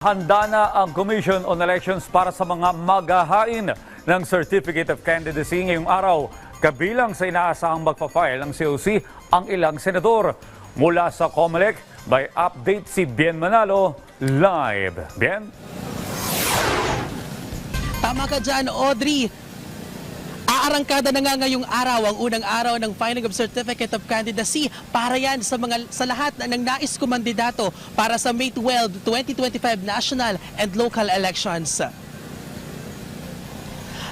Handa na ang Commission on Elections para sa mga maghahain ng Certificate of Candidacy ngayong araw. Kabilang sa inaasahang magpa-file ng COC ang ilang senador. Mula sa COMELEC, by update si Bien Manalo live. Bien? Tama ka dyan, Audrey. Aarangkada na nga ngayong araw ang unang araw ng filing of Certificate of Candidacy para yan sa mga sa lahat na ng nais kumandidato para sa May 12, 2025 national and local elections.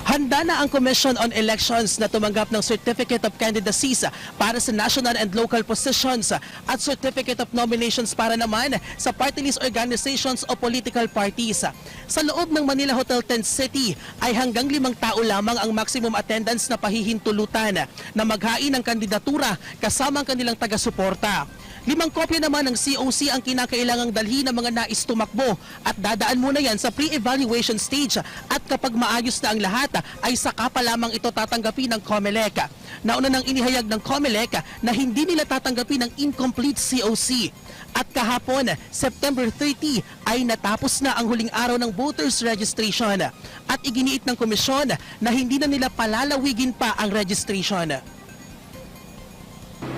Handa na ang Commission on Elections na tumanggap ng Certificate of Candidacies para sa national and local positions at Certificate of Nominations para naman sa party list organizations o political parties. Sa loob ng Manila Hotel Tent City ay hanggang limang tao lamang ang maximum attendance na pahihintulutan na maghain ng kandidatura kasama ang kanilang taga-suporta. Limang kopya naman ng COC ang kinakailangang dalhin ng mga nais tumakbo at dadaan muna yan sa pre-evaluation stage at kapag maayos na ang lahat ay saka pa lamang ito tatanggapin ng COMELEC. Nauna nang inihayag ng COMELEC na hindi nila tatanggapin ng incomplete COC. At kahapon, September 30, ay natapos na ang huling araw ng voters registration at iginiit ng komisyon na hindi na nila palalawigin pa ang registration.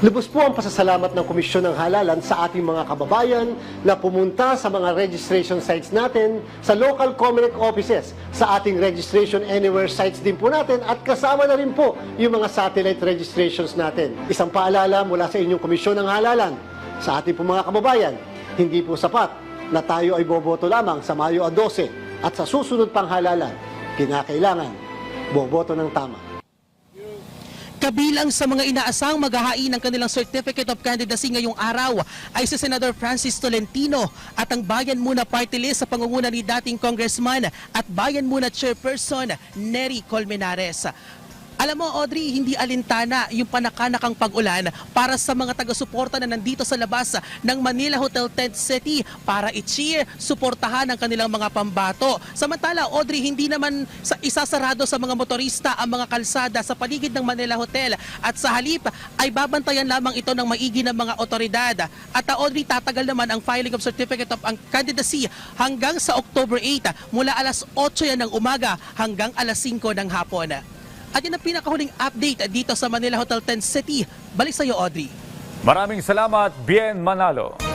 Lubos po ang pasasalamat ng Komisyon ng Halalan sa ating mga kababayan na pumunta sa mga registration sites natin, sa local Comelec offices, sa ating registration anywhere sites din po natin at kasama na rin po yung mga satellite registrations natin. Isang paalala mula sa inyong Komisyon ng Halalan sa ating po mga kababayan, hindi po sapat na tayo ay boboto lamang sa Mayo 12 at sa susunod pang halalan, kinakailangan boboto ng tama. Kabilang sa mga inaasang maghahain ng kanilang Certificate of Candidacy ngayong araw ay si Senator Francis Tolentino at ang Bayan Muna Party List sa pangunguna ni dating Congressman at Bayan Muna Chairperson Neri Colmenares. Alam mo Audrey, hindi alintana yung panakanakang pag-ulan para sa mga taga-suporta na nandito sa labas ng Manila Hotel Tent City para i-cheer, suportahan ang kanilang mga pambato. Samantala, Audrey, hindi naman sa isasarado sa mga motorista ang mga kalsada sa paligid ng Manila Hotel at sa halip ay babantayan lamang ito ng maigi ng mga otoridad. At uh, Audrey, tatagal naman ang filing of Certificate of Candidacy hanggang sa October 8 mula alas 8 yan ng umaga hanggang alas 5 ng hapon. At yan ang pinakahuling update dito sa Manila Hotel Tent City. Balik sa iyo, Audrey. Maraming salamat, Bien Manalo.